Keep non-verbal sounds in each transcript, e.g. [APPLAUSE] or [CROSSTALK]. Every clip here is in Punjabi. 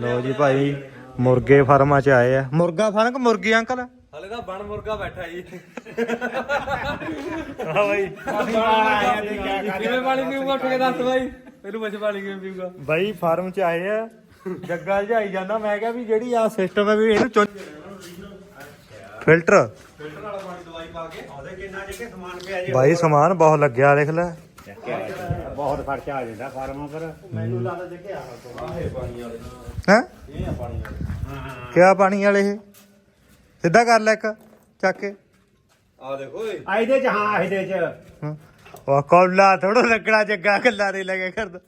ਲੋ ਜੀ ਭਾਈ ਮੁਰਗੇ ਫਾਰਮਾਂ ਚ ਆਏ ਆ। ਮੁਰਗਾ ਫਾਰਮ ਕਿ ਮੁਰਗੀ ਅੰਕਲ? ਹਲੇ ਤਾਂ ਬਣ ਮੁਰਗਾ ਬੈਠਾ ਜੀ। ਹਾਂ ਭਾਈ ਕਿਵੇਂ ਪਾਣੀ ਪੀਊਗਾ ਉੱਠ ਕੇ ਦੱਸ ਬਾਈ? ਪਹਿਲੂ ਮੱਛ ਪਾਣੀ ਕਿਵੇਂ ਪੀਊਗਾ? ਬਾਈ ਫਾਰਮ ਚ ਆਏ ਆ। ਜੱਗਾ ਜਾਈ ਜਾਂਦਾ ਮੈਂ ਕਿਹਾ ਵੀ ਜਿਹੜੀ ਆ ਸਿਸਟਮ ਹੈ ਵੀ ਇਹਨੂੰ ਚੁੰਝ ਫਿਲਟਰ। ਫਿਲਟਰ ਵਾਲਾ ਪਾਣੀ ਦਵਾਈ ਪਾ ਕੇ। ਉਹਦੇ ਕਿੰਨਾ ਜਿੱਕੇ ਸਮਾਨ ਪਿਆ ਜੀ? ਬਾਈ ਸਮਾਨ ਬਹੁਤ ਲੱਗਿਆ ਦੇਖ ਲੈ। ਬਹੁਤ ਖਰਚਾ ਆ ਜਾਂਦਾ ਫਾਰਮਾਂ ਪਰ ਮੈਨੂੰ ਲੱਗਦਾ ਜਿੱਕੇ ਆ ਆਹੇ ਪਾਣੀ ਵਾਲੇ ਹੈ? ਇਹ ਆ ਪਾਣੀ ਵਾਲੇ। ਕਿਆ ਪਾਣੀ ਵਾਲੇ ਇਹ? ਸਿੱਧਾ ਕਰ ਲੈ ਇੱਕ ਚੱਕ ਕੇ। ਆ ਦੇਖੋ ਓਏ। ਆ ਇਹਦੇ ਚ ਹਾਂ ਇਹਦੇ ਚ। ਹਾਂ। ਉਹ ਕੌਲਾ ਥੋੜਾ ਲੱਗਣਾ ਜੱਗਾ ਗੱਲਾਂ ਨਹੀਂ ਲੱਗੇ ਕਰਦਾ।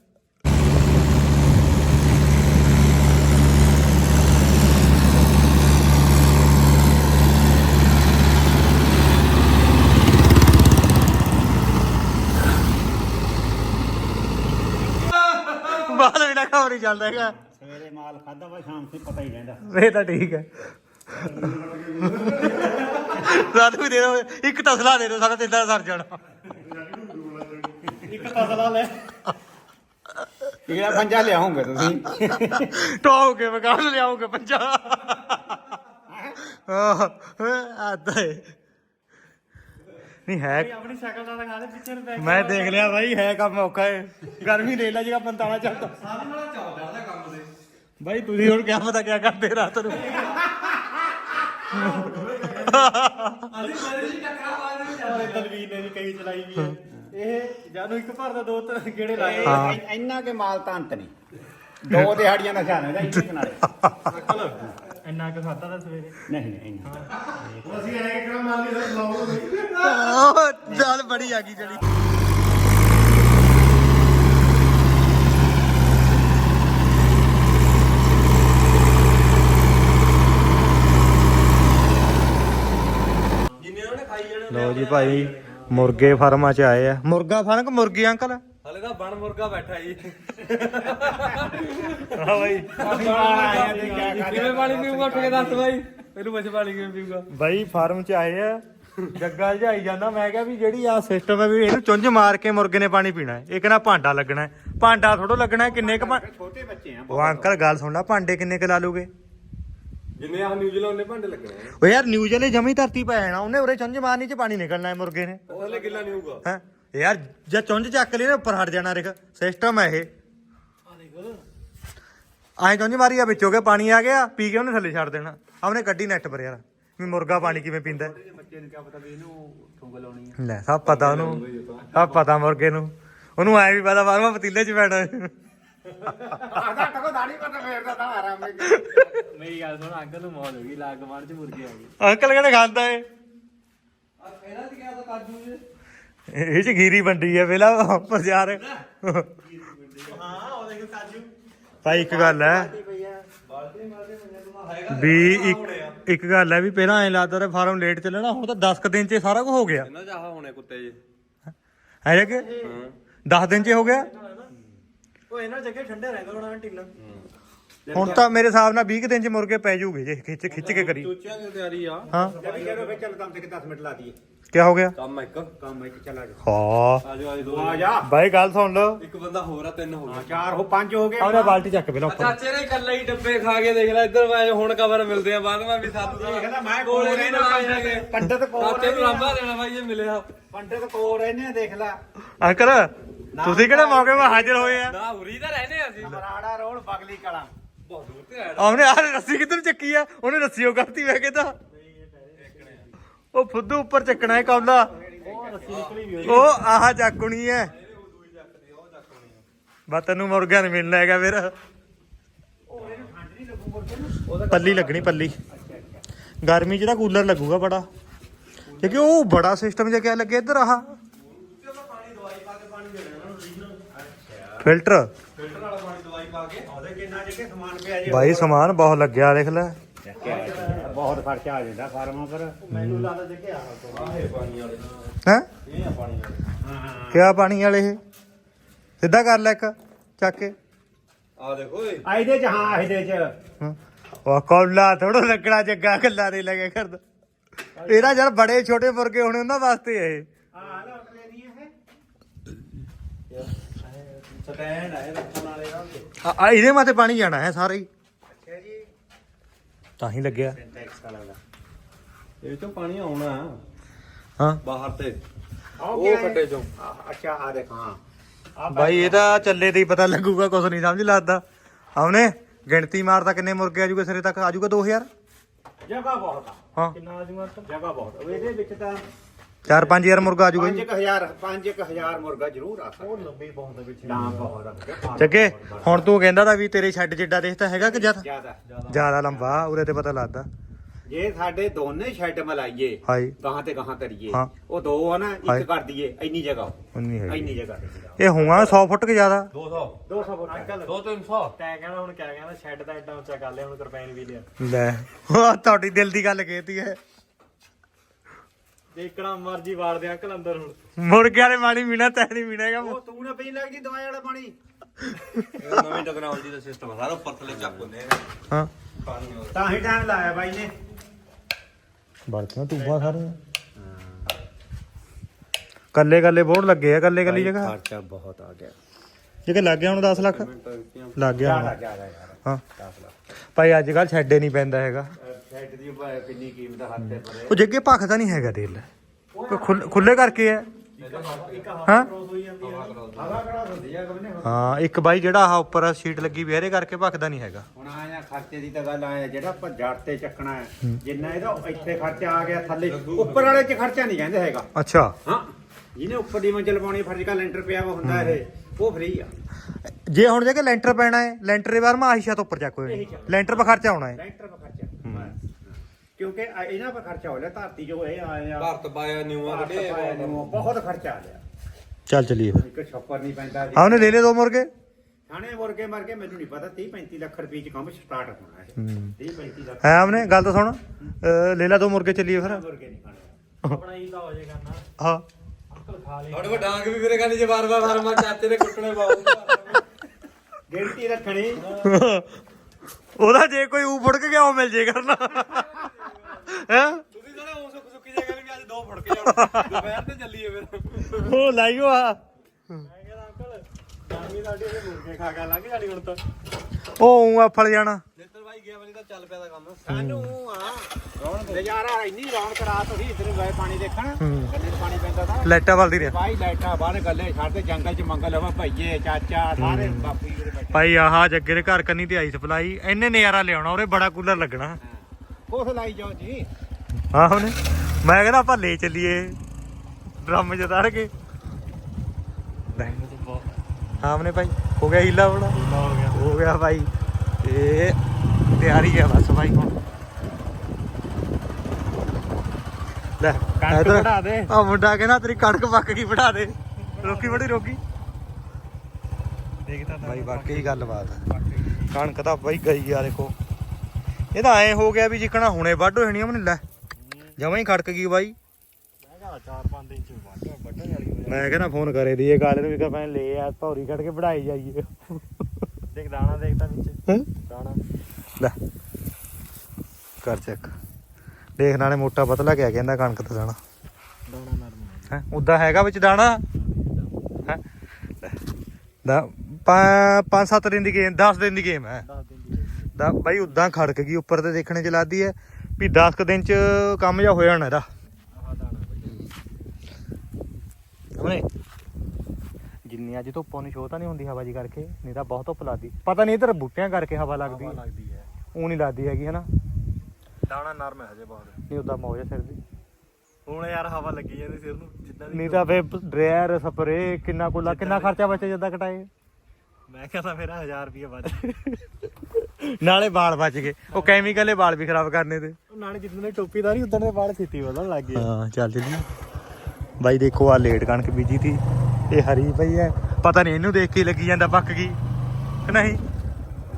ਬਾਹਰ ਵੀ ਨਾ ਨਹੀਂ ਚੱਲਦਾ ਹੈਗਾ। ਸਵੇਰੇ ਮਾਲ ਖਾਦਾ ਵਾ ਸ਼ਾਮ ਤੇ ਪਤਾ ਹੀ ਰਹਿੰਦਾ। ਇਹ ਤਾਂ ਠੀਕ ਹੈ। ਸਾਨੂੰ ਵੀ ਦੇ ਦਿਓ ਇੱਕ ਤਸਲਾ ਦੇ ਦਿਓ ਸਾਡਾ ਤਿੰਨਾਂ ਦਾ ਸਰ ਜਾਣਾ। ਇੱਕ ਤਸਲਾ ਲੈ। ਕਿਹੜਾ ਪੰਜਾ ਲਿਆਉਂਗੇ ਤੁਸੀਂ। ਟੋਕ ਕੇ ਮਕਾਨ ਲਿਆਉਂਗੇ ਪੰਜਾ। ਆਹ ਆਦਾ ਹੈ ਨਹੀਂ ਹੈ। ਆਪਣੀ ਸ਼ਕਲ ਦਾ ਦਿਖਾ ਦੇ ਪਿੱਛੇ ਨੂੰ ਮੈਂ ਦੇਖ ਲਿਆ ਬਾਈ ਹੈ ਕੰਮ ਔਖਾ ਹੈ ਗਰਮੀ ਦੇ ਲੈ ਜਗਾ ਪੰਤਾਲਾ ਚੱਲਦਾ। ਸਾਰੇ ਨਾਲ ਚੱਲਦਾ ਇਹਦਾ ਕੰਮ ਦੇ ਬਾਈ ਤੁਸੀਂ ਹੁਣ ਕਿਆ ਪਤਾ ਕਿਆ ਕਰਦੇ ਰਾਤ ਨੂੰ। ਅਸੀਂ ਸਾਰੇ ਜੀ ਟੱਕਰਾ ਮਾਰਦੇ ਨੂੰ ਚੱਲਦੇ ਦਲਵੀਰ ਨੇ ਵੀ ਕਈ ਚਲਾਈ ਵੀ ਹੈ। ਇਹ ਜਾਨੂੰ ਇੱਕ ਭਰ ਦਾ ਦੋ ਤਿੰਨ ਗੇੜੇ ਲਾਏ ਹਾਂ। ਇੰਨਾ ਕੇ ਮਾਲ ਤਾਂ ਅੰਤ ਨਹੀਂ। ਦੋ ਦਿਹਾੜੀਆਂ ਦਾ ਇਹਦਾ ਇੰਨਾ ਕੁ ਖਾਦਾ ਦਾ ਸਵੇਰੇ? ਨਹੀਂ ਨਹੀਂ ਇੰਨਾ ਉਹ ਜਾਨ ਬੜੀ ਆ ਗਈ ਜਿਹੜੀ। ਲੋ ਜੀ ਭਾਈ ਮੁਰਗੇ ਫਾਰਮਾਂ ਚ ਆਏ ਆ। ਮੁਰਗਾ ਫਾਰਮ ਕਿ ਮੁਰਗੀ ਅੰਕਲ? ਹਲੇ ਤਾਂ ਬਣ ਮੁਰਗਾ ਬੈਠਾ ਜੀ। ਹਾਂ ਬਾਈ। ਕਿਵੇਂ ਪਾਣੀ ਪੀਊਗਾ? ਉੱਠ ਕੇ ਦੱਸ ਬਾਈ। ਪਹਿਲੂ ਮੱਛ ਪਾਣੀ ਕਿਵੇਂ ਪੀਊਗਾ? ਬਾਈ ਫਾਰਮ ਚ ਆਏ ਆ। ਜੱਗਾ ਜਾਈ ਜਾਂਦਾ। ਮੈਂ ਕਿਹਾ ਵੀ ਜਿਹੜੀ ਆ ਸਿਸਟਮ ਹੈ ਵੀ ਇਹਨੂੰ ਚੁੰਝ ਮਾਰ ਕੇ ਮੁਰਗੇ ਨੇ ਪਾਣੀ ਪੀਣਾ ਹੈ। ਇਹ ਕਹਿੰਦਾ ਭਾਂਡਾ ਲੱਗਣਾ ਹੈ। ਭਾਂਡਾ ਥੋੜੋ ਲੱਗਣਾ ਹੈ। ਕਿੰਨੇ ਕ ਛੋਟੇ ਬੱਚੇ ਆ ਉਹ ਅੰਕਲ ਗੱਲ ਸੁਣਨਾ ਭਾਂਡੇ ਕਿੰਨੇ ਕ ਲਾ ਲੋਗੇ ਜਿੰਨੇ ਆ ਨਿਊਜ਼ੀਲੈਂਡ ਦੇ ਭਾਂਡੇ ਲੱਗਣੇ ਆ। ਓ ਯਾਰ ਨਿਊਜ਼ ਵਾਲੇ ਜਮੀ ਧਰਤੀ ਪੈ ਜਾਣਾ। ਉਹਨੇ ਉਰੇ ਚੁੰਝ ਮਾਰਨੀ ਚ ਪਾਣੀ ਨਿਕਲਣਾ ਹੈ ਮੁਰਗੇ ਨੇ। ਉਹ ਹਲੇ ਗਿੱਲਾ ਨਹੀਂ ਹੋਊਗਾ। ਹੈ? ਯਾਰ ਜੇ ਚੁੰਝ ਚੱਕ ਲਈ ਨਾ ਉੱਪਰ ਹਟ ਜਾਣਾ ਰਿਕ ਸਿਸਟਮ ਹੈ ਇਹ। ਆਏ ਚੁੰਝ ਮਾਰੀ ਆ ਵਿੱਚੋਂ ਕੇ ਪਾਣੀ ਆ ਗਿਆ ਪੀ ਕੇ ਉਹਨੇ ਥੱਲੇ ਛੱਡ ਦੇਣਾ। ਆਪਨੇ ਕੱਢੀ ਨੈਟ ਪਰ ਯਾਰ। ਵੀ ਮੁਰਗਾ ਪਾਣੀ ਕਿਵੇਂ ਪੀਂਦਾ ਹੈ। ਬੱਚੇ ਨੂੰ ਕੀ ਪਤਾ ਵੀ ਇਹਨੂੰ ਠੁੰਗ ਲਾਉਣੀ ਆ ਲੈ ਸਭ ਪਤਾ ਉਹਨੂੰ। ਸਭ ਪਤਾ ਮੁਰਗੇ ਨੂੰ। ਉਹਨੂੰ ਐ ਵੀ ਪਤਾ ਬਾਰਵਾ ਪਤੀਲੇ 'ਚ ਪੈਣਾ। ਆਦਾ ਟਕੋ ਦਾੜੀ ਪਤਾ ਫੇਰਦਾ ਤਾਂ ਆਰਾਮ ਨਾਲ ਮੇਰੀ ਗੱਲ ਸੁਣ ਅੰਕਲ ਨੂੰ ਮੌਜ ਹੋ ਗਈ ਲਾਗ ਕਮਾਂਡ ਚ ਮੁਰਗੇ ਆ ਗਏ। ਅੰਕਲ ਕਹਿੰਦੇ ਖਾਂਦਾ ਏ? ਇਹਨਾਂ ਦੀ ਕਿਹਾ ਤਾਂ ਕਾਜੂ ਜੇ। ਇਹ ਚ ਗੀਰੀ ਵੰਡੀ ਹੈ ਜਾ ਰਹੇ ਹਾਂ ਉਹ ਦੇਖ ਕਾਜੂ ਭਾਈ ਇੱਕ ਗੱਲ ਹੈ ਬਾਲਟੀ ਮਾਰਦੇ ਮੈਨੂੰ ਤਾਂ ਹੈਗਾ ਵੀ ਇੱਕ ਇੱਕ ਗੱਲ ਹੈ ਵੀ ਪਹਿਲਾਂ ਐ ਲੱਗਦਾ ਰਿਹਾ ਫਾਰਮ ਲੇਟ ਚੱਲਣਾ ਹੁਣ ਤਾਂ 10 ਕ ਦਿਨ 'ਚ ਸਾਰਾ ਕੁਝ ਹੋ ਗਿਆ। ਇਹਨਾਂ ਚਾਹ ਹੋਣੇ ਕੁੱਤੇ ਜੇ? ਹੈ ਜੇ ਕਿ 10 ਦਿਨ 'ਚ ਹੀ ਗਿਆ? ਉਹ ਇਹਨਾਂ ਜੱਗੇ ਠੰਡੇ ਰਹਿੰਦਾ ਹੋਣਾ ਤਾਂ ਮੇਰੇ ਹਿਸਾਬ ਨਾਲ 20 ਕੁ ਦਿਨ 'ਚ ਮੁਰਗੇ ਪੈ ਜੂਗੇ ਜੇ ਖਿੱਚ ਖਿੱਚ ਕੇ ਕਰੀ। ਚੂਚਿਆਂ ਦੀ ਤਿਆਰੀ ਆ। ਹਾਂ। ਜਦ ਵੀ ਕਹਿੰਦੇ ਚੱਲ ਕੰਮ ਤੇ 10 ਮਿੰਟ ਲਾ ਦਈਏ। ਕੀ ਹੋ ਗਿਆ? ਕੰਮ ਇੱਕ ਕੰਮ ਇੱਕ ਚਲਾ ਜਾ। ਹਾਂ। ਆਜੋ ਆਜੋ ਦੋ ਆ ਜਾ। ਬਾਈ ਗੱਲ ਸੁਣ ਲਓ। ਇੱਕ ਬੰਦਾ ਹੋਰ ਆ ਤਿੰਨ ਹੋ ਗਏ ਚਾਰ ਹੋ ਪੰਜ ਹੋ ਗਏ। ਆਉਣਾ ਬਾਲਟੀ ਚੱਕ ਪਹਿਲਾਂ ਉੱਪਰ। ਚਾਚੇ ਨੇ ਇਕੱਲਾ ਹੀ ਡੱਬੇ ਖਾ ਕੇ ਦੇਖ ਲੈ ਇੱਧਰ ਮੈਂ ਹੁਣ ਕਵਰ ਮਿਲਦੇ ਆ ਬਾਅਦ ਮੈਂ ਵੀ ਸਾਥ ਕਹਿੰਦਾ ਮੈਂ ਕੋਲੇ ਨਹੀਂ ਆਏਗੇ ਪੰਡਤ। ਕੋਲ ਚਾਚੇ ਨੂੰ ਲਾਂਭਾ ਦੇਣਾ ਬਾਈ ਇਹ ਮਿਲਿਆ। ਪੰਡਤ ਕੋਲ ਰਹਿੰਦੇ ਆ ਦੇਖ ਲੈ। ਅੰਕਲ ਤੁਸੀਂ ਕਿਹੜੇ ਮੌਕੇ 'ਤੇ ਹਾਜ਼ਰ ਹੋਏ ਆ? ਨਾ ਉਰੀ ਤਾਂ ਰਹਿੰਦੇ ਆ ਅਸੀਂ। ਮਰਾੜਾ ਰੋਡ ਬਗਲੀ ਕਲਾਂ। ਬਹੁਤ ਦੂਰ ਤੇ ਆਇਆ ਆਉਨੇ ਆ ਰੱਸੀ ਕਿੱਧਰ ਚੱਕੀ ਆ? ਉਹਨੇ ਰੱਸੀ ਉਹ ਕਰਤੀ ਮੈਂ ਕਹਿੰਦਾ ਉਹ ਫੁੱਦੂ ਉੱਪਰ ਚੱਕਣਾ ਹੈ ਕੌਲਾ ਉਹ ਆਹ ਚੱਕਣੀ ਹੈ ਬਾ ਤੈਨੂੰ ਮੁਰਗਾ ਨਹੀਂ ਮਿਲਣਾ ਹੈਗਾ ਫਿਰ। ਪੱਲੀ ਲੱਗਣੀ ਪੱਲੀ। ਗਰਮੀ 'ਚ ਤਾਂ ਕੂਲਰ ਲੱਗੂਗਾ ਬੜਾ। ਕਿਉਂਕਿ ਉਹ ਬੜਾ ਸਿਸਟਮ ਜਿਹਾ ਕਿਆ ਲੱਗਿਆ ਇੱਧਰ ਆਹ। ਫਿਲਟਰ। ਫਿਲਟਰ ਵਾਲਾ ਪਾਣੀ ਦਵਾਈ ਪਾ ਕੇ ਉਹਦੇ ਕਿੰਨਾ ਜਿੱਕੇ ਸਮਾਨ ਪਿਆ ਜੀ। ਬਾਈ ਸਮਾਨ ਬਹੁਤ ਲੱਗਿਆ ਦੇਖ ਲੈ। ਬਹੁਤ ਖਰਚਾ ਆ ਜਾਂਦਾ ਫਾਰਮਾਂ ਪਰ ਮੈਨੂੰ ਲੱਗਦਾ ਜਿੱਕੇ ਆ ਆਹੇ ਪਾਣੀ ਵਾਲੇ। ਹੈ? ਇਹ ਆ ਪਾਣੀ ਵਾਲੇ। ਹਾਂ ਕਿਆ ਪਾਣੀ ਵਾਲੇ ਇਹ? ਸਿੱਧਾ ਕਰ ਲੈ ਇੱਕ ਚੱਕ ਕੇ। ਆ ਦੇਖੋ ਓਏ ਆ ਇਹਦੇ ਚ ਹਾਂ ਇਹਦੇ ਚ। ਹਾਂ। ਉਹ ਕੌਲਾ ਥੋੜਾ ਲੱਗਣਾ ਜੱਗਾ ਗੱਲਾਂ ਨਹੀਂ ਲੱਗੇ ਕਰਦਾ। ਇਹਦਾ ਯਾਰ ਬੜੇ ਛੋਟੇ ਮੁਰਗੇ ਹੋਣੇ ਉਹਨਾਂ ਵਾਸਤੇ ਹੈ ਇਹ। ਹਾਂ ਲੋਟ ਲੈਣੀ ਹੈ ਸਟੈਂਡ ਆ ਇਹ ਰੱਖਣ ਵਾਲੇ ਦਾ ਆ- ਆ ਇਹਦੇ ਮਾਤੇ ਪਾਣੀ ਜਾਣਾ ਹੈ ਸਾਰਾ ਹੀ। ਤਾਂ ਹੀ ਲੱਗਿਆ। ਵਾਲਾ ਦਾ ਇਹ ਤੋਂ ਪਾਣੀ ਆਉਣਾ। ਹਾਂ। ਬਾਹਰ ਤੇ। ਉਹ ਖੱਡੇ ਚੋਂ। ਅੱਛਾ ਆ ਦੇਖ। ਹਾਂ। ਬਾਈ ਇਹਦਾ ਚੱਲੇ ਤੇ ਹੀ ਪਤਾ ਲੱਗੂਗਾ ਕੁਛ ਨਹੀਂ ਸਮਝ ਲੱਗਦਾ। ਆਉਨੇ ਗਿਣਤੀ ਮਾਰਦਾ ਕਿੰਨੇ ਮੁਰਗੇ ਆਜੂਗੇ ਸਿਰੇ ਤੱਕ? ਆਜੂਗਾ 2000 ਜਗ੍ਹਾ ਬਹੁਤ ਆ। ਹਾਂ। ਕਿੰਨਾ ਆਜੂਗਾ ਜਗ੍ਹਾ ਬਹੁਤ। ਇਹਦੇ ਵਿੱਚ ਤਾਂ 4-5000 ਮੁਰਗਾ ਆਜੂਗਾ ਜੀ। 5000 5000 ਮੁਰਗਾ ਜ਼ਰੂਰ ਆ ਸਕਦਾ। ਉਹ ਲੰਬੀ ਬਹੁਤ ਦੇ ਵਿੱਚ ਨਾਮ ਬਹੁਤ ਆ ਜੱਗੇ ਹੁਣ ਤੂੰ ਕਹਿੰਦਾ ਤਾਂ ਵੀ ਤੇਰੇ ਛੱਡ ਜਿੱਡਾ ਦੇਖਦਾ ਹੈਗਾ ਕਿ ਜਦ ਜ਼ਿਆਦਾ। ਜ਼ਿਆਦਾ ਲੰਬਾ ਉਰੇ ਤੇ ਪਤਾ ਲੱਗਦਾ। ਜੇ ਸਾਡੇ ਦੋਨੇ ਸ਼ੈੱਡ ਮਲਾਈਏ ਗਾਹਾਂ ਤੇ ਗਾਹਾਂ ਕਰੀਏ। ਉਹ ਦੋ ਆ ਨਾ। ਇੱਕ ਕਰ ਦਈਏ ਇੰਨੀ ਜਗ੍ਹਾ ਇੰਨੀ ਜਗ੍ਹਾ ਇਹ ਹੋਊਗਾ 100 ਫੁੱਟ ਕਿ ਜ਼ਿਆਦਾ? 200 200 ਫੁੱਟ। ਅੰਕਲ 2 300 ਤੈਂ ਕਹਿੰਦਾ ਹੁਣ ਕਿਆ ਕਹਿੰਦਾ ਸ਼ੈੱਡ ਤਾਂ ਐਡਾ ਉੱਚਾ ਕਰ ਲਿਆ ਹੁਣ ਕਰਪੈਨ ਵੀ ਲਿਆ ਲੈ ਉਹ ਤੁਹਾਡੀ ਦਿਲ ਦੀ ਗੱਲ ਕਹਿਤੀ ਹੈ। ਦੇਖਣਾ ਮਰਜ਼ੀ ਵਾੜ ਦੇ ਅੰਕਲ ਅੰਦਰ ਹੁਣ ਮੁਰਗੇ ਵਾਲੇ ਮਾਣੀ ਮੀਣਾ ਤੈ ਨਹੀਂ ਮੀਣਾ ਹੈਗਾ ਉਹ ਤੂੰ ਨਾ ਪਈ ਲੱਗਦੀ ਦਵਾਈ ਵਾਲਾ ਪਾਣੀ। ਨਵੀਂ ਟੈਕਨੋਲੋਜੀ ਦਾ ਸਿਸਟਮ ਸਾਰਾ ਉੱਪਰ ਥੱਲੇ ਚੱਕ ਹੁੰਦੇ ਨੇ ਹਾਂ। ਪਾਣੀ ਹੋਰ। ਤਾਂ ਹੀ ਟਾਈਮ ਲਾਇਆ ਬਾਈ ਨੇ। ਬੜਕੀਆਂ ਟੂਬਾਂ ਸਾਰੀਆਂ। ਕੱਲੇ ਕੱਲੇ ਬੋਰਡ ਲੱਗੇ ਆ ਕੱਲੇ ਕੱਲੀ ਜਗ੍ਹਾ। ਖਰਚਾ ਬਹੁਤ ਆ ਗਿਆ। ਜੇ ਕਿ ਲੱਗ ਗਿਆ ਹੁਣ 10 ਲੱਖ? ਲੱਗ ਗਿਆ ਜ਼ਿਆਦਾ ਹੁਣ। ਜ਼ਿਆਦਾ ਯਾਰ ਹਾਂ। 10 ਲੱਖ। ਭਾਈ ਅੱਜ ਕੱਲ ਛੱਡੇ ਨਹੀਂ ਪੈਂਦਾ ਹੈਗਾ। ਸ਼ੈੱਡ ਦੀ ਭਾਵੇਂ ਕਿੰਨੀ ਕੀਮਤ ਹੱਥ ਤੇ ਪਰੇ। ਉਹ ਜੱਗੇ ਭਖਦਾ ਨਹੀਂ ਹੈਗਾ ਦਿਲ ਖੁੱਲੇ ਕਰਕੇ ਹੈ ਹਾਂ? ਹੈ ਆ ਇੱਕ ਬਾਈ ਜਿਹੜਾ ਆਹ ਉੱਪਰ ਸ਼ੀਟ ਲੱਗੀ ਵੀ ਇਹਦੇ ਕਰਕੇ ਭਖਦਾ ਨਹੀਂ ਹੈਗਾ। ਹੁਣ ਆਇਆ ਖਰਚੇ ਦੀ ਤਾਂ ਗੱਲ ਆਇਆ ਜਿਹੜਾ ਆਪਾਂ ਜੜ ਤੇ ਚੱਕਣਾ ਹੈ ਜਿੰਨਾ ਇਹਦਾ ਇੱਥੇ ਖਰਚਾ ਆ ਗਿਆ ਥੱਲੇ ਉੱਪਰ ਵਾਲੇ 'ਚ ਖਰਚਾ ਨਹੀਂ ਕਹਿੰਦੇ ਹੈਗਾ। ਅੱਛਾ। ਹਾਂ ਜਿਹਨੇ ਉੱਪਰ ਦੀ ਮੰਜ਼ਲ ਪਾਉਣੀ ਫਰਜ਼ ਕਾ ਲੈਂਟਰ ਪਿਆ ਵਾ ਹੁੰਦਾ ਇਹ ਉਹ ਫ੍ਰੀ ਆ। ਜੇ ਹੁਣ ਜੇ ਕਿ ਲੈਂਟਰ ਪੈਣਾ ਹੈ ਲੈਂਟਰ ਦੇ ਬਾਅਦ ਮੈਂ ਛੱਤ ਉੱਪਰ ਚੱਕ ਹੋਏ ਲੈਂਟਰ 'ਤੇ ਖਰਚਾ ਆਉਣਾ ਹੈ। ਲੈਂਟਰ ਕਿਉਂਕਿ ਆ- ਇਹਨਾਂ ਪਰ ਖਰਚਾ ਹੋ ਲਿਆ ਧਰਤੀ ਜੋ ਇਹ ਆਏ ਆ। ਭਾਰਤ ਪਾਇਆ ਨਿਊਆਂ ਭਾਰਤ ਕੱਢੇ ਪਾਇਆ ਨੂੰ ਬਹੁਤ ਖਰਚਾ ਆ ਗਿਆ ਚੱਲ ਚਲੀਏ ਫਿਰ। ਇੱਕ ਛੱਪਰ ਨਹੀਂ ਪੈਂਦਾ ਜੀ। ਆ ਉਹਨੇ ਲੈ ਲਏ ਦੋ ਮੁਰਗੇ? ਥਾਣੇ ਮੁਰਗੇ ਮਰ ਕੇ ਮੈਨੂੰ ਨਹੀਂ ਪਤਾ 30 35 ਲੱਖ ਰੁਪਏ ਚ ਕੰਮ ਸਟਾਰਟ ਹੋਣਾ ਹੂੰ। 30 35 ਲੱਖ। ਹੈ ਆਮਨੇ ਗੱਲ ਤਾਂ ਸੁਣ। ਅਹ ਲੈ ਲਾ ਦੋ ਮੁਰਗੇ ਚਲੀਏ ਫਿਰ। ਮੁਰਗੇ ਨਹੀਂ ਖਾਣੇ। ਆਪਣਾ ਹੀ ਤਾਂ ਹੋ ਜੇ ਕਰਨਾ। ਹਾਂ। ਅੰਕਲ ਖਾ ਲੇ ਡਾਂਗ ਵੀ ਫਿਰੇ ਕਰਨੀ ਜੇ ਵਾਰ ਵਾਰ ਫਾਰਮਾ ਚਾਚੇ ਨੇ ਕੁੱਟਣੇ ਪਾਉਂਦਾ ਗਿਣਤੀ ਰੱਖਣੀ। ਉਹਦਾ ਜੇ ਕੋਈ ਉਹ ਫੁੜ ਕੇ ਗਿਆ ਉਹ ਮਿਲ ਜੇ ਕਰਨਾ। ਹੈ ਤੁਸੀਂ ਸਾਲੇ ਉਹ ਸੁੱਕ ਸੁੱਕੀ ਜਗ੍ਹਾ ਵੀ ਅੱਜ ਦੋ ਫੜ ਕੇ ਜਾਣਾ ਦੁਪਹਿਰ ਤੇ ਚੱਲੀਏ ਫਿਰ। ਉਹ ਲਾਈਓ ਆ। ਮੈਂ ਕਹਿੰਦਾ ਅੰਕਲ ਗਰਮੀ ਸਾਡੀ ਇਹ ਮੁਰਗੇ ਖਾ ਖਾ ਲੰਘ ਜਾਣੀ ਹੁਣ ਤਾਂ। ਉਹ ਊਂ ਫਲ ਜਾਣਾ। ਜਿੱਤਰ ਭਾਈ ਗਿਆ ਵਾਲੀ ਤਾਂ ਚੱਲ ਪਿਆ ਦਾ ਕੰਮ। ਸਾਨੂੰ ਆ। ਰੌਣਕ ਨਜ਼ਾਰਾ ਇੰਨੀ ਰੌਣਕ ਰਾਤ ਹੋਈ ਇਧਰ ਗਏ ਪਾਣੀ ਦੇਖਣ। ਹੂੰ। ਗੱਲੇ 'ਚ ਪਾਣੀ ਪੈਂਦਾ ਤਾਂ। ਲਾਈਟਾਂ ਵੱਲਦੀ ਰਿਹਾ ਭਾਈ ਲਾਈਟਾਂ ਬਾਹਰ ਗੱਲੇ ਛੱਡਦੇ ਜੰਗਲ 'ਚ ਮੰਗਲ ਹਵਾ ਭਈਏ ਚਾਚਾ ਸਾਰੇ ਬਾਪੂ ਜੀ ਜਿਹੜੇ ਬੈਠੇ। ਭਾਈ ਆਹ ਜੱਗੇ ਦੇ ਘਰ ਕੰਨੀ ਤੇ ਆਈ ਸਪਲਾਈ। ਇਹਨੇ ਨਜ਼ਾਰਾ ਲਿਆਉਣਾ ਉਹਰੇ ਬੜਾ ਕੂਲਰ ਲੱਗਣਾ। ਉਸ ਲਾਈ ਜਾਓ ਜੀ। ਹਾਂ ਮੈਂ ਕਹਿੰਦਾ ਆਪਾਂ ਲੈ ਚੱਲੀਏ। ਡਰਮ ਚ ਉਤਾਰ ਕੇ। ਲੈ। ਹਾਂ ਉਹਨੇ ਭਾਈ ਹੋ ਗਿਆ ਹੀਲਾ ਬੜਾ ਹੋ ਗਿਆ। ਹੋ ਗਿਆ ਭਾਈ। ਇਹ ਤਿਆਰੀ ਹੈ ਬਸ ਭਾਈ ਹੁਣ। ਲੈ ਕਣਕ ਵਢਾ ਦੇ। ਆ ਮੁੰਡਾ ਕਹਿੰਦਾ ਤੇਰੀ ਕਣਕ ਪੱਕ ਗਈ ਵਢਾ ਦੇ। ਰੋਕੀ ਬੜੀ ਰੋਕੀ। ਦੇਖਦਾ ਭਾਈ ਵਾਕਈ ਗੱਲਬਾਤ ਹੈ। ਕਣਕ ਤਾਂ ਬਾਈ ਗਈ ਆ ਦੇਖੋ। ਇਹ ਤਾਂ ਐ ਹੋ ਗਿਆ ਵੀ ਜਿਕਣਾ ਹੁਣੇ ਵੱਢ ਹੋ ਜਾਣੀ ਮਨ ਲੈ ਜਮਾਂ ਹੀ ਖੜਕ ਗਈ ਬਾਈ। ਮੈਂ ਕਿਹਾ 4-5 ਦਿਨ 'ਚ ਵੱਢ ਵੱਢਣ ਵਾਲੀ ਹੋ ਮੈਂ ਕਹਿੰਦਾ ਫੋਨ ਕਰੇ ਦੀ ਇਹ ਗਾਲੇ ਨੂੰ ਵੀ ਕਹਿੰਦਾ ਲੈ ਆ ਭੌਰੀ ਕੱਢ ਕੇ ਵਢਾਈ ਜਾਈਏ। ਦੇਖ ਦਾਣਾ ਦੇਖਦਾ ਵਿੱਚ? ਦਾਣਾ। ਲੈ। ਕਰ ਚੈੱਕ। ਦੇਖ ਨਾਲੇ ਮੋਟਾ ਪਤਲਾ ਕਿਆ ਕਹਿੰਦਾ ਕਣਕ ਦਾ ਦਾਣਾ। ਦਾਣਾ ਨਰਮ ਹੈ ਉਦਾਂ ਹੈਗਾ ਵਿੱਚ ਦਾਣਾ? ਹੈ? ਦਾ ਪੰਜ ਸੱਤ ਦਿਨ ਦੀ ਗੇਮ 10 ਦਿਨ ਦੀ ਗੇਮ ਹੈ। 10 ਦਿਨ ਦੀ ਬਾਈ ਉਦਾਂ ਖੜਕ ਗਈ ਉੱਪਰ ਤੇ ਦੇਖਣੇ ਚ ਲੱਗਦੀ ਹੈ ਵੀ 10 ਕੁ ਦਿਨ ਚ ਕੰਮ ਜਾ ਹੋ ਜਾਣਾ ਇਹਦਾ। ਆਹ ਦਾਣਾ ਹਮਨੇ ਜਿੰਨੀ ਅੱਜ ਧੁੱਪ ਨਹੀਂ ਸ਼ੋਅ ਤਾਂ ਨਹੀਂ ਹੁੰਦੀ ਹਵਾ ਜੀ ਕਰਕੇ ਨਹੀਂ ਤਾਂ ਬਹੁਤ ਧੁੱਪ ਲੱਗਦੀ। ਪਤਾ ਨਹੀਂ ਇਧਰ ਬੂਟਿਆਂ ਕਰਕੇ ਹਵਾ ਲੱਗਦੀ। ਹਵਾ ਲੱਗਦੀ ਹੈ ਉਹ ਨਹੀਂ ਲੱਗਦੀ ਹੈਗੀ ਹਨਾ? ਦਾਣਾ ਨਰਮ ਹੈ ਹਜੇ ਬਹੁਤ। ਨਹੀਂ ਉਦਾਂ ਮੌਜ ਸਿਰ ਦੀ। ਹੁਣ ਯਾਰ ਹਵਾ ਲੱਗੀ ਜਾਂਦੀ ਸਿਰ ਨੂੰ ਜਿੱਦਾਂ ਦੀ ਨਹੀਂ ਤਾਂ ਫੇ ਡਰੇਅਰ ਸਪਰੇ ਕਿੰਨਾ ਕੁਲਾ ਕਿੰਨਾ ਖਰਚਾ ਬਚੇ ਜਦਾਂ ਕਟਾਏ ਮੈਂ ਕਹਿੰਦਾ ਮੇਰਾ 1000 ਰੁਪਏ ਬਚ [LAUGHS] ਨਾਲੇ ਵਾਲ ਬਚ ਗਏ। ਉਹ ਕੈਮੀਕਲ ਵਾਲ ਵੀ ਖਰਾਬ ਕਰਨੇ ਤੇ। ਨਾਲੇ ਜਿੱਦਾਂ ਦੀ ਟੋਪੀ ਦਾ ਨਹੀਂ ਉਦੋਂ ਦੇ ਵਾਲ ਛੇਤੀ ਵਧਣ ਲੱਗ ਗਏ। ਹਾਂ ਚੱਲ ਚੱਲੀ ਬਾਈ ਦੇਖੋ ਆ ਲੇਟ ਕਣਕ ਬੀਜੀ ਤੀ। ਇਹ ਹਰੀ ਪਈ ਐ ਪਤਾ ਨਹੀਂ ਇਹਨੂੰ ਦੇਖ ਕੇ ਹੀ ਲੱਗੀ ਜਾਂਦਾ ਪੱਕ ਗਈ। ਕਿ ਨਹੀਂ?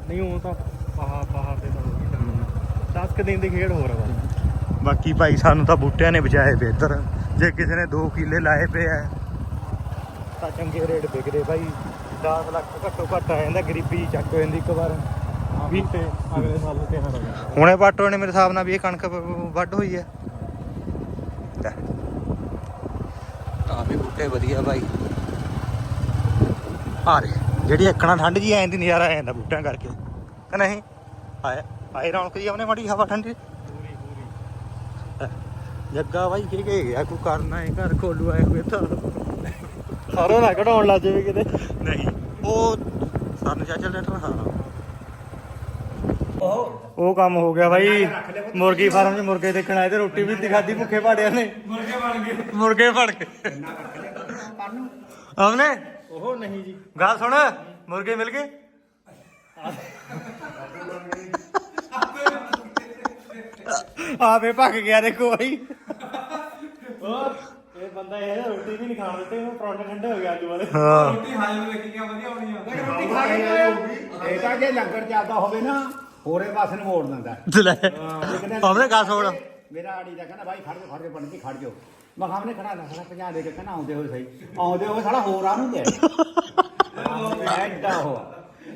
ਨਹੀਂ ਉਹ ਤਾਂ ਪਹਾ ਪਹਾ ਤੇ ਤਾਂ ਹੋ ਗਈ 10 ਕ ਦਿਨ ਦੀ ਖੇਡ ਹੋ ਰਹਾ ਬਾਕੀ ਭਾਈ ਸਾਨੂੰ ਤਾਂ ਬੂਟਿਆਂ ਨੇ ਬਚਾਏ ਇੱਧਰ। ਜੇ ਕਿਸੇ ਨੇ 2 ਕਿੱਲੇ ਲਾਏ ਪਏ ਐ ਤਾਂ ਚੰਗੇ ਰੇਟ ਵਿਕਦੇ ਭਾਈ। 10 ਲੱਖ ਘੱਟੋ ਘੱਟ ਆ ਜਾਂਦਾ ਗਰੀਬੀ ਚੱਕ ਹੋ ਜਾਂਦੀ ਇੱਕ ਵਾਰ। ਵੀ ਤੇ ਅਗਲੇ ਸਾਲ ਨੂੰ ਤਿਆਰ ਹੋ ਗਿਆ ਹੁਣੇ ਪਾਟੋ ਨੇ ਮੇਰੇ ਹਿਸਾਬ ਨਾਲ ਵੀ ਇਹ ਕਣਕ ਵੱਢ ਹੋਈ ਹੈ ਲੈ। ਬੂਟੇ ਵਧੀਆ ਬਾਈ। ਆ ਰੇ, ਜਿਹੜੀ ਇੱਕਣਾ ਠੰਡ ਜੀ ਐਂ ਦੀ ਨਜ਼ਾਰਾ ਆ ਜਾਂਦਾ ਬੂਟਿਆਂ ਕਰਕੇ। ਕਿ ਨਹੀਂ? ਆਇਆ ਆਏ ਰੌਣਕ ਜੀ ਆਪਣੇ ਮਾੜੀ ਹਵਾ ਠੰਡੀ। ਜੱਗਾ ਬਾਈ ਕੀ ਕਹਿ ਗਿਆ, ਕੋਈ ਕਰਨਾ ਹੈ ਘਰ ਖੋਲੂ ਆਏ ਹੋਏ ਤਾਂ। ਸਾਰੋਂ ਨਾ ਕਢਾਉਣ ਲੱਜ ਵੀ ਕਿਤੇ। ਨਹੀਂ, ਉਹ ਸਾਨੂੰ ਚਾਚਾ ਲੈਟਰ ਹਾਂ ਉਹ ਕੰਮ ਹੋ ਗਿਆ ਬਾਈ। ਮੁਰਗੀ ਫਾਰਮ 'ਚ ਮੁਰਗੇ ਦੇਖਣ ਆਏ ਤੇ ਰੋਟੀ ਵੀ ਨੀ ਖਾਧੀ ਭੁੱਖੇ ਭਾੜਿਆਂ ਨੇ। ਮੁਰਗੇ ਬਣ ਗਏ। ਮੁਰਗੇ ਬਣ ਗਏ। ਆਮਨੇ ਉਹ ਨਹੀਂ ਜੀ। ਗੱਲ ਸੁਣ ਮੁਰਗੇ ਮਿਲ ਗਏ? ਆਪੇ ਭੱਗ ਗਿਆ ਦੇਖੋ ਬਾਈ। ਇਹ ਬੰਦਾ ਇਹ ਰੋਟੀ ਵੀ ਨਹੀਂ ਖਾਣ ਦਿੱਤੇ ਉਹ ਪਰੌਂਠੇ ਠੰਡੇ ਹੋ ਗਏ ਆਲੂ ਵਾਲੇ। ਹਾਂ। ਰੋਟੀ ਹਾਜ਼ਮ ਵੇਖੀ ਕਿਆ ਵਧੀਆ ਹੋਣੀ ਆ। ਰੋਟੀ ਖਾ ਕੇ ਜਾਇਓ। ਇਹ ਤਾਂ ਜੇ ਲੰਗਰ ਚੱਲਦਾ ਹੋਵੇ ਨਾ ਹੋਰੇ ਪਾਸੇ ਨੂੰ ਮੋੜ ਦਿੰਦਾ। ਲੈ ਆਮਨੇ ਗੱਲ ਸੁਣ। ਮੇਰਾ ਆੜੀ ਦਾ ਕਹਿੰਦਾ ਭਾਈ ਖੜ ਜਾ ਖੜ ਜਾ ਬਣ ਕੇ ਖੜ ਜਾਓ। ਮੈਂ ਉਹਨੇ ਖੜਾ ਲਾ ਖੜਾ 50 ਦੇ ਕੇ ਕਹਿੰਦਾ ਆਉਂਦੇ ਹੋਏ ਸਹੀ ਆਉਂਦੇ ਹੋਏ ਸਾਲਾ ਹੋਰ [LAUGHS] ਆ ਨੂੰ ਦੇ ਐਡਾ ਹੋ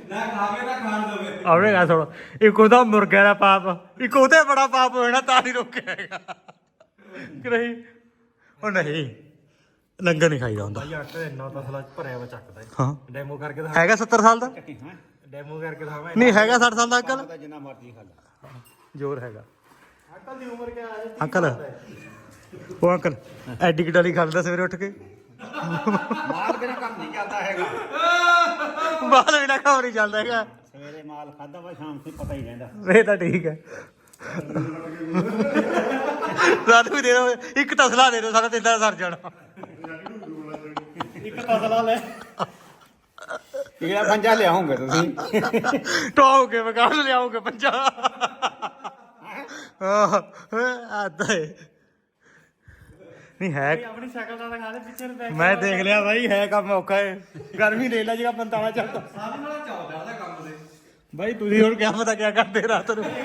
ਨਾ ਖਾਵੇ ਨਾ ਖਾਣ ਦੇਵੇ। ਗੱਲ ਸੁਣ। ਇੱਕ ਉਹਦਾ ਮੁਰਗੇ ਦਾ ਪਾਪ ਇੱਕ ਉਹਦੇ ਬੜਾ ਪਾਪ ਹੋਣਾ ਤਾਂ ਨਹੀਂ ਰੋਕਿਆ ਹੈਗਾ। ਕਿ ਨਹੀਂ? ਉਹ ਨਹੀਂ ਲੰਗਰ ਨਹੀਂ ਖਾਈਦਾ ਹੁੰਦਾ। ਇੰਨਾ ਭਰਿਆ ਵਾ ਚੱਕਦਾ ਹਾਂ। ਡੈਮੋ ਕਰਕੇ ਹੈਗਾ 70 ਸਾਲ ਦਾ? ਡੈਮੋ ਕਰਕੇ ਦਿਖਾਵਾਂ। ਨਹੀਂ ਹੈਗਾ 60 ਸਾਲ ਦਾ ਅੰਕਲ। ਤਾਂ ਜਿੰਨਾ ਮਰਜ਼ੀ ਖਾ ਲੈ। ਜ਼ੋਰ ਹੈਗਾ। ਅੰਕਲ ਦੀ ਉਮਰ ਕਿਆ ਹੈ? ਅੰਕਲ। ਉਹ ਅੰਕਲ ਐਡੀ ਕਿ ਡਲੀ ਖਾਂਦਾ ਸਵੇਰੇ ਉੱਠ ਕੇ। ਮਾਲ ਬਿਨਾ ਕੰਮ ਨਹੀਂ ਚੱਲਦਾ ਹੈਗਾ। ਬਾਹਰ ਬਿਨਾ ਕੰਮ ਨਹੀਂ ਚੱਲਦਾ ਹੈਗਾ। ਸਵੇਰੇ ਮਾਲ ਖਾਦਾ ਵਾ ਸ਼ਾਮ ਨੂੰ ਪਤਾ ਹੀ ਰਹਿੰਦਾ। ਇਹ ਤਾਂ ਠੀਕ ਹੈ। ਸਾਨੂੰ ਵੀ ਦੇ ਦਿਓ ਇੱਕ ਤਸਲਾ ਦੇ ਦਿਓ ਸਾਡਾ ਤਿੰਨ ਦਾ ਸਰ ਜਾਣਾ। ਇੱਕ ਤਸਲਾ ਲੈ। ਜਿਹੜਾ ਪੰਜਾ ਲਿਆਉਂਗੇ ਤੁਸੀਂ। ਟੋਕੇ ਮਕਾਨ ਲਿਆਓਗੇ ਪੰਜਾ। ਆਹ ਆਦਾ ਨਹੀਂ ਹੈ ਆਪਣੀ ਸ਼ਕਲ ਦਾ ਦਿਖਾ ਦੇ ਪਿੱਛੇ ਨੂੰ ਬੈਕ ਮੈਂ ਦੇਖ ਲਿਆ ਬਾਈ ਹੈ ਕੰਮ ਔਖਾ ਹੈ ਗਰਮੀ ਲੈ ਲਾ ਜਿਹੜਾ ਪੰਤਾਲਾ ਚੱਲਦਾ। ਸਾਰੀ ਨਾਲ ਚਾਉ ਚੜਦਾ ਕੰਮ ਦੇ ਬਾਈ ਤੁਸੀਂ ਹੁਣ ਕਿਆ ਪਤਾ ਕਿਆ ਕਰਦੇ ਰਾਤ ਨੂੰ। ਅਸੀਂ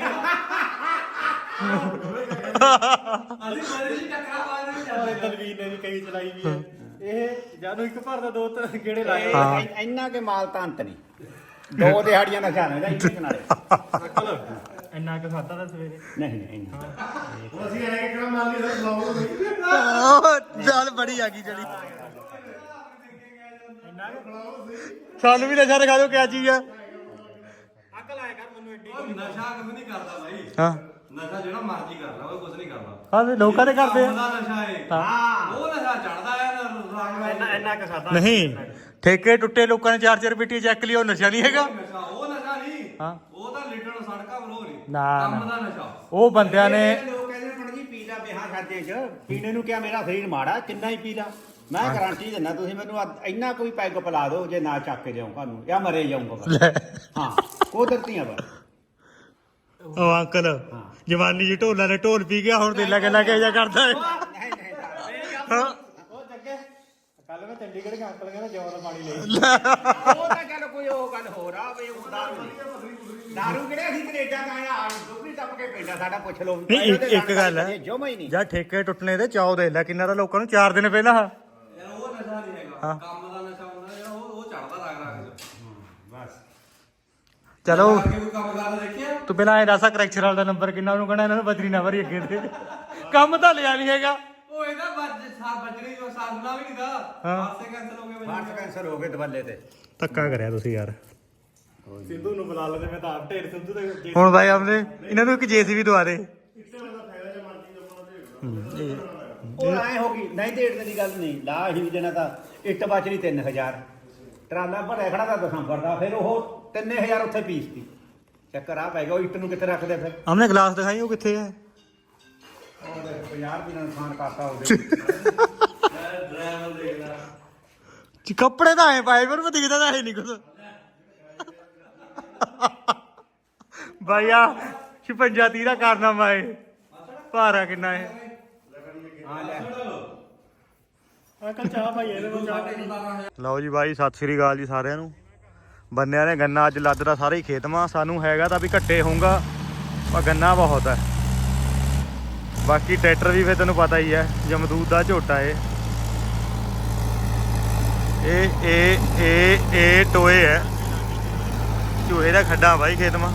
ਮਾਰੇ ਜੀ ਟੱਕਰਾ ਮਾਰਦੇ ਨਹੀਂ ਜਾਂਦੇ ਦਲਵੀਰ ਨੇ ਵੀ ਕਈ ਚਲਾਈ ਵੀ ਹੈ। ਇਹ ਜਾਨੂੰ ਇੱਕ ਭਰ ਦਾ ਦੋ ਤਿੰਨ ਗੇੜੇ ਲਾਏ ਹਾਂ। ਇਹ ਇੰਨਾ ਕੇ ਮਾਲ ਤਾਂ ਅੰਤ ਨਹੀਂ। ਦੋ ਦਿਹਾੜੀਆਂ ਦਾ ਇੰਨੇ ਨਾਲੇ ਅੰਕਲ ਇੰਨਾ ਕੁ ਖਾਦਾ ਤਾਂ ਸਵੇਰੇ। ਨਹੀਂ ਨਹੀਂ ਇੰਨਾ। ਅਸੀਂ ਐ ਕਿਹੜਾ ਮਾਰ ਲਈ ਸਰ ਬਲੌਗ ਉਹ ਜਾਲ ਬੜੀ ਆ ਗਈ ਜੜੀ ਇੰਨਾ ਕੁ ਸਾਨੂੰ ਵੀ ਨਸ਼ਾ ਦਿਖਾ ਦਿਓ ਕਿਆ ਚੀਜ਼ ਆ। ਅੰਕਲ ਆਇਆ ਕਰ ਮੈਨੂੰ ਐਡੀ ਨਸ਼ਾ ਕੁਝ ਨਹੀਂ ਕਰਦਾ ਬਾਈ। ਹਾਂ। ਨਸ਼ਾ ਜਿਹੜਾ ਮਰਜ਼ੀ ਕਰ ਲਾ ਉਹ ਕੁਝ ਨਹੀਂ ਕਰਦਾ। ਹਾਂ ਵੀ ਲੋਕਾਂ ਦੇ ਕਰਦੇ ਆ। ਨਸ਼ਾ ਹੈ ਹਾਂ। ਉਹ ਨਸ਼ਾ ਚੜਦਾ ਹੈ ਇੰਨਾ ਇੰਨਾ ਕੁ ਖਾਦਾ ਨਹੀਂ ਠੇਕੇ ਟੁੱਟੇ ਲੋਕਾਂ ਨੇ ਚਾਰ ਚਾਰ ਪੀਟੀ ਚੱਕ ਲਈ ਉਹ ਨਸ਼ਾ ਨਹੀਂ ਹੈਗਾ। ਨਸ਼ਾ ਉਹ ਨਸ਼ਾ ਨਹੀਂ। ਹਾਂ। ਉਹ ਤਾਂ ਲਿਟਣ ਸੜਕਾਂ ਬਰੋ ਨਹੀਂ। ਨਾ, ਕੰਮ ਨਾ। ਦਾ ਨਸ਼ਾ। ਉਹ ਬੰਦਿਆਂ ਨੇ ਇਹ ਲੋਕ ਕਹਿੰਦੇ ਨੇ ਪੜ ਜੀ ਪੀ ਲਾ ਵਿਆਹ ਸ਼ਾਦੀਆਂ 'ਚ। ਪੀਣੇ ਨੂੰ ਕਿਹਾ ਮੇਰਾ ਸਰੀਰ ਮਾੜਾ ਕਿੰਨਾ ਹੀ ਪੀ ਲਾ। ਮੈਂ ਗਾਰੰਟੀ ਦਿੰਦਾ ਤੁਸੀਂ ਮੈਨੂੰ ਇੰਨਾ ਕੋਈ ਪੈਗ ਪਿਲਾ ਦਿਓ ਜੇ ਨਾ ਚੱਕ ਕੇ ਜਾਉਂ ਘਰ ਜਾਂ ਮਰੇ ਜਾਊਂਗਾ ਬਸ। ਲੈ, ਹਾਂ ਕੁਦਰਤੀਆਂ ਬਸ। ਉਹ ਅੰਕਲ ਜਵਾਨੀ ਜੀ ਢੋਲਾਂ ਨੇ ਢੋਲ ਪੀ ਗਿਆ ਹੁਣ ਦਿਲਾਂ ਗੱਲਾਂ ਕਿਹੋ ਜਿਹਾ ਕਰਦਾ ਹੈ ਨਹੀਂ ਨਹੀਂ ਚੰਡੀਗੜ੍ਹ ਗਿਆ ਅੰਕਲ ਕਹਿੰਦਾ ਜੌਂ ਦਾ ਪਾਣੀ ਲਈ ਉਹ ਤਾਂ ਚੱਲ ਕੋਈ ਉਹ ਗੱਲ ਹੋਰ ਆ ਵੀ ਉਹ ਦਾਰੂ ਦਾਰੂ ਕਿਹੜੇ ਅਸੀਂ ਕੈਨੇਡਾ ਦਾ ਆਇਆ ਦੁਬਲੀ ਟੱਪ ਕੇ ਪਿੰਡਾ ਸਾਡਾ ਪੁੱਛ ਲਓ। ਨਹੀਂ ਇੱਕ ਇੱਕ ਗੱਲ ਹੈ। ਜਮਾ ਹੀ ਨਹੀਂ ਜਾਂ ਠੇਕੇ ਟੁੱਟਣੇ ਦੇ ਚਾਉ ਦੇ ਲੈ ਕਿੰਨਾ ਦਾ ਲੋਕਾਂ ਨੂੰ? 4 ਦਿਨ ਪਹਿਲਾਂ ਯਾਰ ਉਹ ਨਸ਼ਾ ਨਹੀਂ ਹੈਗਾ। ਹਾਂ। ਕੰਮ ਦਾ ਨਸ਼ਾ ਹੁੰਦਾ ਜਿਹੜਾ ਉਹ ਉਹ ਚੜਦਾ ਰਗ ਰਗ ਚ। ਬਸ। ਚਲੋ। ਅੱਗੇ ਕੋਈ ਕੰਮ ਕਰਦਾ ਦੇਖਿਆ? ਤੂੰ ਪਹਿਲਾਂ ਇਹ ਦੱਸ ਕਰੈਕਚਰ ਵਾਲਾ ਦਾ ਨੰਬਰ ਕਿੰਨਾ ਉਹਨੂੰ ਕਹਣਾ ਇਹਨਾਂ ਨੂੰ ਬਦਰੀ ਨਾ ਭਰੀ ਅੱਗੇ ਤੇ। ਕੰਮ ਤਾਂ ਲਿਆ ਨਹੀਂ ਹੈਗਾ। ਉਹ ਇਹਦਾ ਬੱਜ ਸਾਰ ਬਜਣੀ ਜੋ ਸਾਧਨਾ ਵੀ ਨਹੀਂ ਦਾ। ਹਾਂ। ਹਾਸੇ ਕੈਂਸਲ ਹੋ ਗਏ ਹਾਰਟ ਕੈਂਸਰ ਹੋ ਗਏ ਦਵੱਲੇ ਤੇ। ਧੱਕਾ ਕਰਿਆ ਤੁਸੀਂ ਯਾਰ। ਸਿੰਧੂ ਨੂੰ ਬੁਲਾ ਲੈਂਦੇ ਮੈਂ ਤਾਂ ਆਪ ਢੇਰ ਸਿੰਧੂ ਦੇ ਜੇ ਹੁਣ ਬਾਈ ਆਪਨੇ ਇਹਨਾਂ ਨੂੰ ਇੱਕ ਜੇਸੀਬੀ ਦਵਾ ਦੇ। ਉਹ ਐ ਹੋ ਗਈ ਨਹੀਂ ਢੇੜ ਦੀ ਗੱਲ ਨਹੀਂ ਲਾ ਹੀ ਦੇਣਾ ਤਾਂ। ਇੱਟ ਬਚਣੀ 3000 ਟਰਾਲਾ ਭਰਿਆ ਖੜਾ ਤਾਂ ਦਸੰਬਰ ਦਾ ਫਿਰ ਉਹ 3000 ਉੱਥੇ ਪੀਸਤੀ। ਚੱਕਰ ਆ ਪੈ ਗਿਆ ਉਹ ਇੱਟ ਨੂੰ ਕਿੱਥੇ ਰੱਖਦੇ ਫਿਰ? ਆਪਨੇ ਗਲਾਸ ਦਿਖਾਈ ਉਹ ਕਿੱਥੇ ਹੈ? ਉਹ 50 ਰੁਪਏ ਦਾ ਨੁਕਸਾਨ ਕਰਤਾ ਉਹਦੇ। ਡਰਾਈਵਰ ਦੇਖਦਾ ਚ ਕੱਪੜੇ ਤਾਂ ਐ ਪਾਏ ਪਰ ਮੈਂ ਦਿਖਦਾ ਤਾਂ ਹੈ ਨਹੀਂ ਕੁਝ ਬਾਈਆ 56 30 ਦਾ ਕਾਰਨਾਮਾ ਏ। ਭਾਰਾ ਕਿੰਨਾ ਹਾਂ ਲੈ। ਚਾਹ ਲਓ ਜੀ ਬਾਈ ਸਤਿ ਸ੍ਰੀ ਅਕਾਲ ਜੀ ਸਾਰਿਆਂ ਨੂੰ। ਬੰਨਿਆਂ ਨੇ ਗੰਨਾ ਅੱਜ ਲੱਦਦਾ ਸਾਰੇ ਹੀ ਖੇਤਮਾ ਸਾਨੂੰ ਹੈਗਾ ਤਾਂ ਵੀ ਘੱਟੇ ਹੋਊਗਾ ਪਰ ਗੰਨਾ ਬਹੁਤ ਹੈ। ਬਾਕੀ ਟਰੈਕਟਰ ਵੀ ਫੇ ਤੈਨੂੰ ਪਤਾ ਹੀ ਹੈ ਜਮਦੂਦ ਦਾ ਝੋਟਾ ਏ। ਇਹ ਇਹ ਇਹ ਇਹ ਟੋਏ ਹੈ ਚੂਹੇ ਦਾ ਖੱਡਾ ਬਾਈ ਖੇਤਮਾ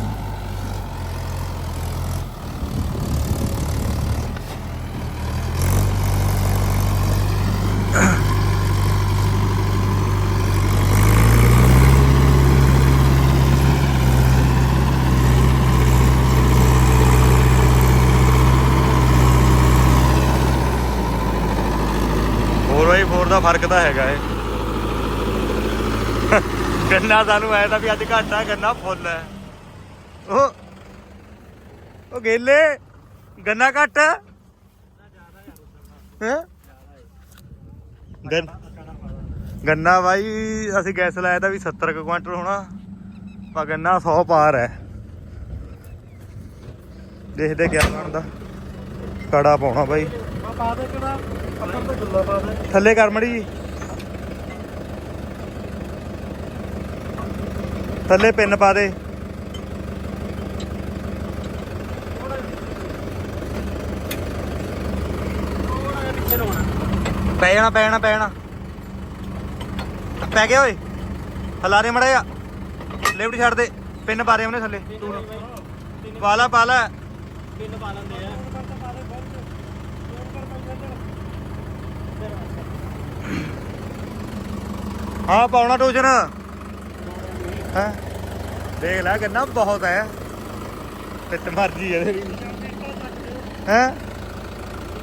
ਦਾ ਫ਼ਰਕ ਤਾਂ ਹੈਗਾ ਏ। ਗੰਨਾ ਸਾਨੂੰ ਐ ਤਾਂ ਵੀ ਅੱਜ ਘੱਟ ਗੰਨਾ ਫੁੱਲ ਹੈ ਉਹ ਉਹ ਗੇਲੇ, ਗੰਨਾ ਘੱਟ? ਹੈ? ਗੰਨਾ ਬਾਈ, ਅਸੀਂ ਗੈਸ ਲਾਇਆ ਤਾਂ ਵੀ 70 ਕੁ ਕੁਆਂਟਲ ਹੋਣਾ। ਪਰ ਗੰਨਾ 100 ਪਾਰ ਹੈ ਦੇਖਦੇ ਕਿਆ ਬਣਦਾ। ਕੜਾ ਪਾਉਣਾ ਬਾਈ। ਪਾ ਦੇ ਕਿਹੜਾ? ਅੱਪਰ ਤੇ ਗੁੱਲਾ ਪਾ ਦੇ। ਥੱਲੇ ਕਰ ਮੜੀ ਜੀ। ਥੱਲੇ ਪਿੰਨ ਪਾ ਦੇ। ਪੈ ਜਾਣਾ ਪੈ ਜਾਣਾ ਪੈ ਜਾਣਾ। ਪੈ ਗਿਆ ਓਏ। ਹਲਾ ਦੇ ਮੜਾ ਜਾ ਲਿਫਟ ਛੱਡ ਦੇ। ਪਿੰਨ ਪਾ ਦੇ ਉਹਨੇ ਥੱਲੇ। ਪਾ ਲਾ ਪਾ ਲਾ। ਪਿੰਨ ਪਾ ਲੈਂਦੇ ਆ। ਹਾਂ ਪਾਉਣਾ ਟੋਜਨ ਹੈ? ਦੇਖ ਲੈ ਕਿੰਨਾ ਬਹੁਤ ਹੈ। ਪਿੱਤ ਮਰਜ਼ੀ ਇਹਦੇ ਵੀ। ਹੈ?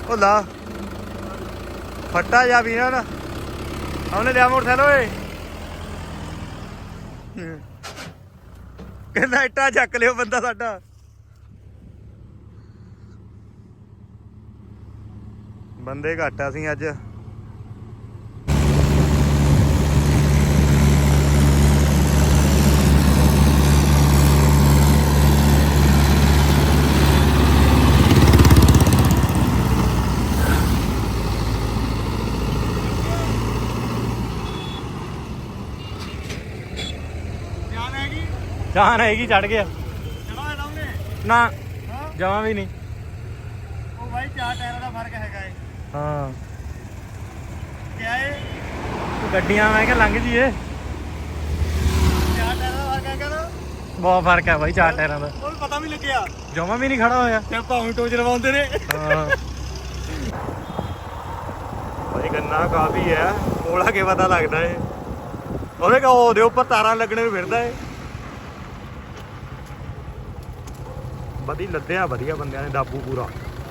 ਉਹ ਲਾ। ਫੱਟਾ ਜਾ ਵੀ ਨਾ ਉਹਨੇ ਲਿਆ ਮੋਟਰਸਾਈਕਲ, ਓਏ। ਕਹਿੰਦਾ ਇੱਟਾਂ ਚੱਕ ਲਿਓ ਬੰਦਾ ਸਾਡਾ। ਬੰਦੇ ਘੱਟ ਆ ਸੀ ਅੱਜ। ਜਾਨ ਹੈਗੀ ਚੜ ਗਿਆ। ਚਲੋ ਇਹ ਲਾਉਂਗੇ। ਨਾ ਹਾਂ। ਜਮਾ ਵੀ ਨਹੀਂ। ਉਹ ਭਾਈ ਚਾਰ ਟਾਇਰਾਂ ਦਾ ਫ਼ਰਕ ਹੈਗਾ ਏ। ਹਾਂ। ਕਿਆ ਏ? ਗੱਡੀਆਂ ਮੈਂ ਕਿਹਾ ਲੰਘ ਜੀਏ। ਚਾਰ ਟਾਇਰਾਂ ਦਾ ਫ਼ਰਕ ਹੈਗਾ ਨਾ। ਬਹੁਤ ਫ਼ਰਕ ਹੈ ਬਾਈ ਚਾਰ ਟਾਇਰਾਂ ਦਾ। ਉਹ ਪਤਾ ਵੀ ਲੱਗਿਆ। ਜਮਾ ਵੀ ਨਹੀਂ ਖੜਾ ਹੋਇਆ। ਤੇ ਭਾਵੇਂ ਟੋਚ ਲਵਾਉਂਦੇ ਨੇ। ਹਾਂ। ਭਾਈ ਗੰਨਾ ਕਾਫੀ ਹੈ ਕੋਲਾ ਕੇ ਪਤਾ ਲੱਗਦਾ ਏ। ਉਹਦੇ ਕਾ ਉਹਦੇ ਉੱਪਰ ਤਾਰਾਂ ਲੱਗਣੇ ਨੂੰ ਫਿਰਦਾ ਏ। ਵਧੀ ਲੱਦਿਆ ਵਧੀਆ ਬੰਦਿਆਂ ਨੇ ਦਾਬੂ ਪੂਰਾ।